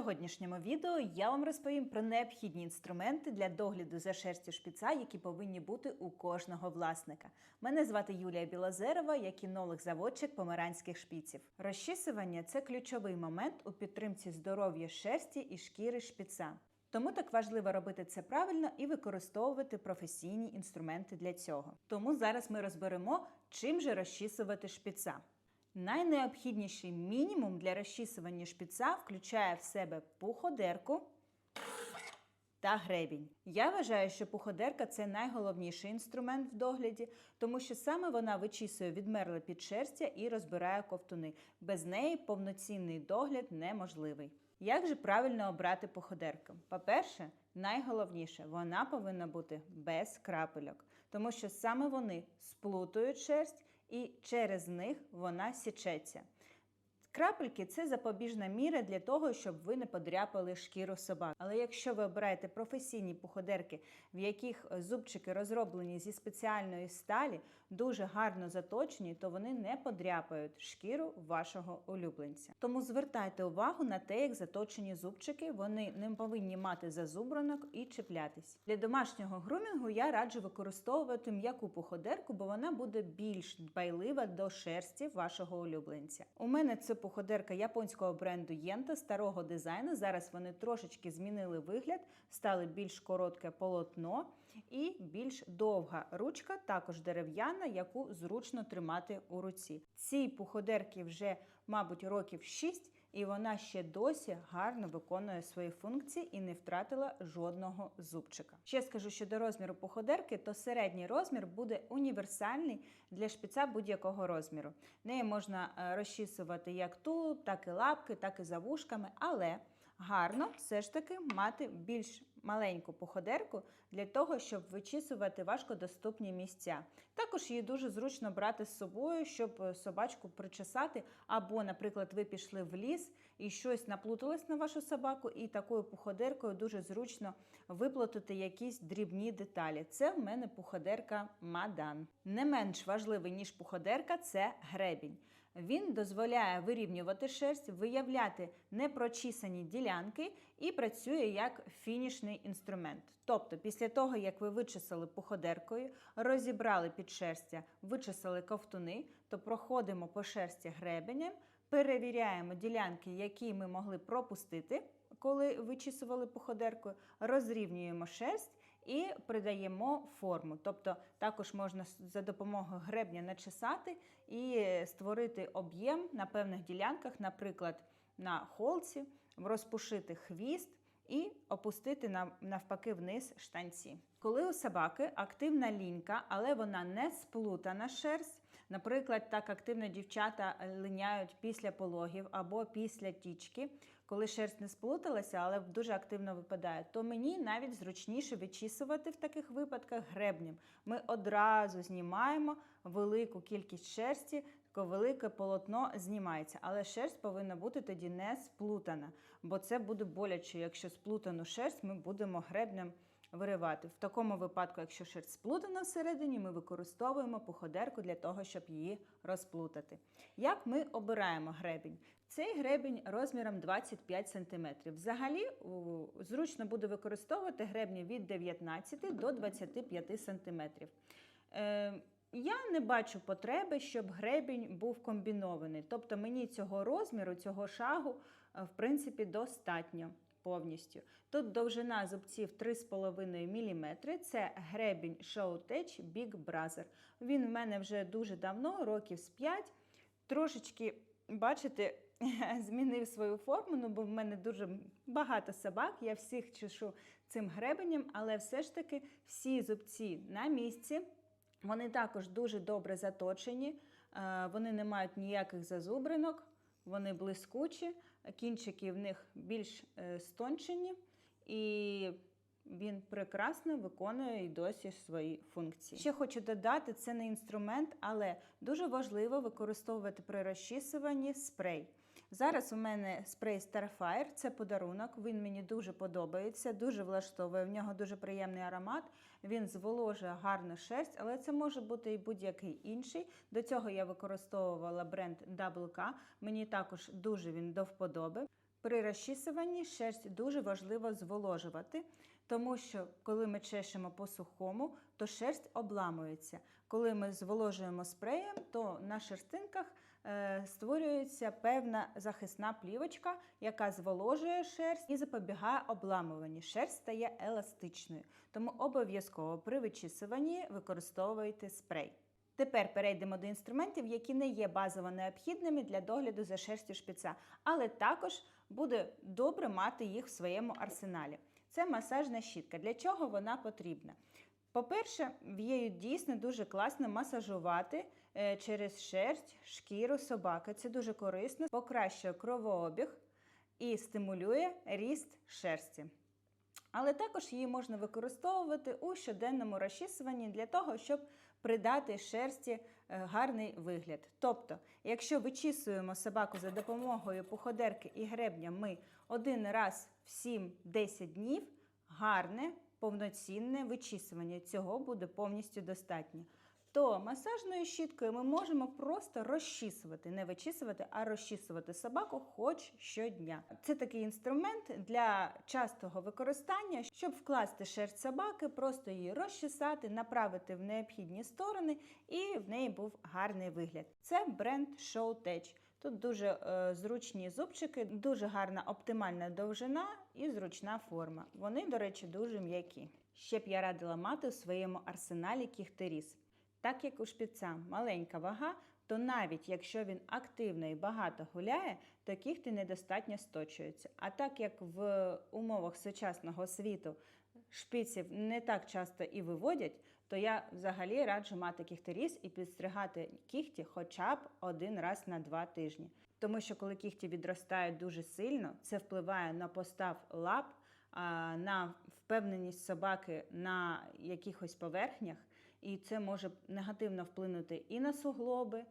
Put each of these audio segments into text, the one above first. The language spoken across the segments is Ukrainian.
сьогоднішньому відео я вам розповім про необхідні інструменти для догляду за шерстю шпіца, які повинні бути у кожного власника. Мене звати Юлія Білозерова, я кінолог-заводчик померанських шпіців. Розчісування це ключовий момент у підтримці здоров'я шерсті і шкіри шпіца. Тому так важливо робити це правильно і використовувати професійні інструменти для цього. Тому зараз ми розберемо, чим же розчісувати шпіца. Найнеобхідніший мінімум для розчісування шпіца включає в себе пуходерку та гребінь. Я вважаю, що пуходерка це найголовніший інструмент в догляді, тому що саме вона вичісує відмерле підшерстя і розбирає ковтуни. Без неї повноцінний догляд неможливий. Як же правильно обрати пуходерку? По-перше, найголовніше, вона повинна бути без крапельок, тому що саме вони сплутують шерсть і через них вона січеться. Крапельки це запобіжна міра для того, щоб ви не подряпали шкіру собак. Але якщо ви обираєте професійні пуходерки, в яких зубчики розроблені зі спеціальної сталі, дуже гарно заточені, то вони не подряпають шкіру вашого улюбленця. Тому звертайте увагу на те, як заточені зубчики, вони не повинні мати зазубранок і чіплятись. Для домашнього грумінгу я раджу використовувати м'яку пуходерку, бо вона буде більш дбайлива до шерсті вашого улюбленця. У мене це пуходерка японського бренду Єнта старого дизайну. Зараз вони трошечки змінили вигляд, стали більш коротке полотно і більш довга ручка, також дерев'яна, яку зручно тримати у руці. Цій пуходерки вже, мабуть, років 6, і вона ще досі гарно виконує свої функції і не втратила жодного зубчика. Ще скажу, щодо розміру походерки, то середній розмір буде універсальний для шпіца будь-якого розміру. Неї можна е, розчісувати як тулуб, так і лапки, так і за вушками, але гарно все ж таки мати більш маленьку походерку для того, щоб вичісувати важкодоступні місця. Також її дуже зручно брати з собою, щоб е, собачку причесати, або, наприклад, ви пішли в ліс і щось наплуталось на вашу собаку, і такою походеркою дуже зручно виплатити якісь дрібні деталі. Це в мене походерка Мадан. Не менш важливий, ніж походерка, це гребінь. Він дозволяє вирівнювати шерсть, виявляти непрочісані ділянки і працює як фінішний інструмент. Тобто, після того, як ви вичесали походеркою, розібрали підшерстя, вичесали ковтуни, то проходимо по шерсті гребенем, перевіряємо ділянки, які ми могли пропустити. Коли вичісували походеркою, розрівнюємо шерсть і придаємо форму. Тобто також можна за допомогою гребня начесати і створити об'єм на певних ділянках, наприклад, на холці, розпушити хвіст і опустити навпаки вниз штанці. Коли у собаки активна лінька, але вона не сплутана шерсть, наприклад, так активно дівчата линяють після пологів або після тічки, коли шерсть не сплуталася, але дуже активно випадає, то мені навіть зручніше вичісувати в таких випадках гребнем. Ми одразу знімаємо велику кількість шерсті, велике полотно знімається, але шерсть повинна бути тоді не сплутана, бо це буде боляче, якщо сплутану шерсть ми будемо гребнем виривати. В такому випадку, якщо шерсть сплутана всередині, ми використовуємо походерку для того, щоб її розплутати. Як ми обираємо гребінь? Цей гребінь розміром 25 см. Взагалі зручно буде використовувати гребні від 19 до 25 см. Е, я не бачу потреби, щоб гребінь був комбінований. Тобто мені цього розміру, цього шагу, е, в принципі, достатньо повністю. Тут довжина зубців 3,5 мм. Це гребінь Showtech Big Brother. Він в мене вже дуже давно, років з 5. Трошечки, бачите, змінив свою форму, ну бо в мене дуже багато собак, я всіх чешу цим гребенем, але все ж таки всі зубці на місці. Вони також дуже добре заточені, е, вони не мають ніяких зазубринок, вони блискучі, кінчики в них більш е, стончені, і він прекрасно виконує і досі свої функції. Ще хочу додати, це не інструмент, але дуже важливо використовувати при розчісуванні спрей. Зараз у мене спрей Starfire, це подарунок, він мені дуже подобається, дуже влаштовує. В нього дуже приємний аромат. Він зволожує гарну шерсть, але це може бути і будь-який інший. До цього я використовувала бренд WK, Мені також дуже він до вподоби. При розчісуванні шерсть дуже важливо зволожувати, тому що коли ми чешемо по сухому, то шерсть обламується. Коли ми зволожуємо спреєм, то на шерстинках створюється певна захисна плівочка, яка зволожує шерсть і запобігає обламуванню. Шерсть стає еластичною. Тому обов'язково при вичісуванні використовуйте спрей. Тепер перейдемо до інструментів, які не є базово необхідними для догляду за шерстю шпіца, але також буде добре мати їх в своєму арсеналі. Це масажна щітка. Для чого вона потрібна? По-перше, її дійсно дуже класно масажувати е, через шерсть, шкіру собаки. Це дуже корисно, покращує кровообіг і стимулює ріст шерсті. Але також її можна використовувати у щоденному розчісуванні для того, щоб придати шерсті е, гарний вигляд. Тобто, якщо вичісуємо собаку за допомогою пуходерки і гребня, ми один раз в 7-10 днів гарне, повноцінне вичісування цього буде повністю достатньо. То масажною щіткою ми можемо просто розчісувати, не вичісувати, а розчісувати собаку хоч щодня. Це такий інструмент для частого використання, щоб вкласти шерсть собаки, просто її розчесати, направити в необхідні сторони, і в неї був гарний вигляд. Це бренд Show Tech. Тут дуже е, зручні зубчики, дуже гарна оптимальна довжина і зручна форма. Вони, до речі, дуже м'які. Ще б я радила мати у своєму арсеналі кіхтеріс. Так як у шпіца маленька вага, то навіть якщо він активно і багато гуляє, то кіхти недостатньо сточуються. А так як в умовах сучасного світу шпиців не так часто і виводять, то я взагалі раджу мати кіхтеріз і підстригати кіхті хоча б один раз на два тижні. Тому що коли кіхті відростають дуже сильно, це впливає на постав лап, на впевненість собаки на якихось поверхнях, і це може негативно вплинути і на суглоби,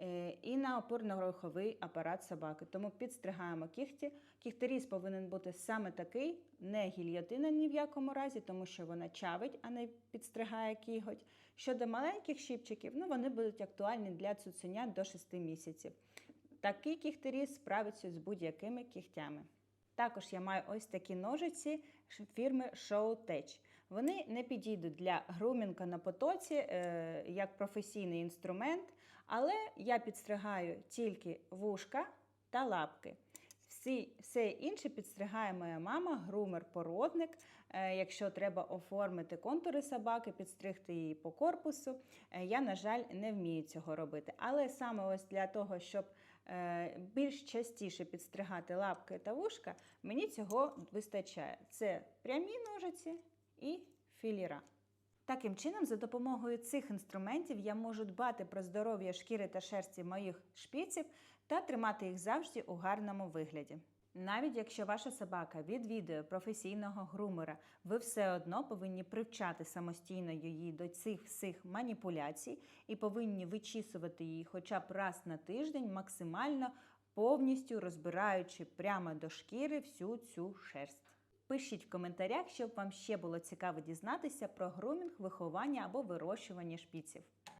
е, і на опорно-руховий апарат собаки. Тому підстригаємо кіхті. Кіхтеріз повинен бути саме такий, не гільйотина ні в якому разі, тому що вона чавить, а не підстригає кіготь. Щодо маленьких щіпчиків, ну вони будуть актуальні для цуценят до 6 місяців. Такий кіхтеріз справиться з будь-якими кігтями. Також я маю ось такі ножиці фірми Show Tech. Вони не підійдуть для грумінга на потоці е, як професійний інструмент, але я підстригаю тільки вушка та лапки. Всі, все інше підстригає моя мама, грумер-породник. Е, якщо треба оформити контури собаки, підстригти її по корпусу. Е, я, на жаль, не вмію цього робити. Але саме ось для того, щоб е, більш частіше підстригати лапки та вушка, мені цього вистачає. Це прямі ножиці і філіра. Таким чином, за допомогою цих інструментів я можу дбати про здоров'я шкіри та шерсті моїх шпіців та тримати їх завжди у гарному вигляді. Навіть якщо ваша собака відвідує професійного грумера, ви все одно повинні привчати самостійно її до цих всіх маніпуляцій і повинні вичісувати її хоча б раз на тиждень, максимально повністю розбираючи прямо до шкіри всю цю шерсть. Пишіть в коментарях, щоб вам ще було цікаво дізнатися про грумінг, виховання або вирощування шпіців.